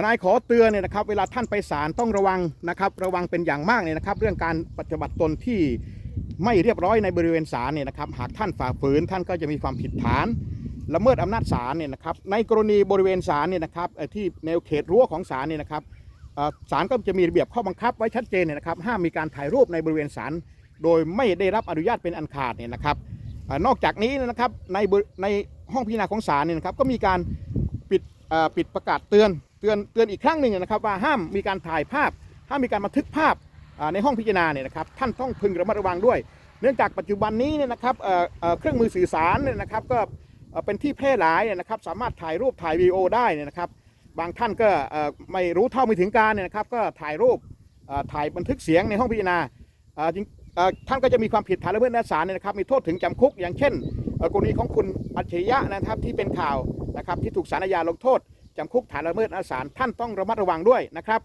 ทนายขอเตือนเนี่ยนะครับเวลาท่านไปศาลต้องระวังนะครับ ระวังเป็นอย่างมากเนี่ยนะครับ เรื่องการปฏิบัติตนที่ไม่เรียบร้อยในบริเวณศาลเนี่ยนะครับ หากท่านฝ่าฝืนท่านก็จะมีความผิดฐานละเมิดอำนาจศาลเนี่ยนะครับ ในกรณีบริเวณศาลเนี่ยนะครับที่แนวเขตรั้วของศาลเนี่ยนะครับศาลก็จะมีระเบียบข้อบังคับไว้ชัดเจนเนี่ยนะครับห้ามมีการถ่ายรูปในบริเวณศาลโดยไม่ได้รับอนุญาตเป็นอันขาดเนี่ยนะครับนอกจากนี้นะครับในในห้องพิจารณาของศาลเนี่ยนะครับก็มีการปิดปิดประกาศเตือน เตือนเตือนอีกครั้งหนึ่งนะครับว่าห้ามมีการถ่ายภาพ ห้ามมีการบันทึกภาพในห้องพิจารณาเนี่ยนะครับท่านต้องพึงระมัดระวังด้วย เนื่องจากปัจจุบันนี้เนี่ยนะครับเเครื่องมือสื่อสารเนี่ยนะครับก็เป็นที่แพร่หลายเนี่ยนะครับสามารถถ่ายรูปถ่ายวีดีโอได้เนี่ยนะครับบางท่านก็ไม่รู้เท่าไม่ถึงการเนี่ยนะครับก็ถ่ายรูปถ่ายบันทึกเสียงในห้องพิจารณาจริงท่านก็จะมีความผิดฐานละเมิดอำนาจศาลเนี่ยนะครับมีโทษถึงจำคุก อย่างเช่นกรณีของคุณอัจฉริยะนะครับที่เป็นข่าวนะครับที่ถูกศาลอาญาลงโทษ จำคุกฐานละเมิดอาสารท่านต้องระมัดระวังด้วยนะครับ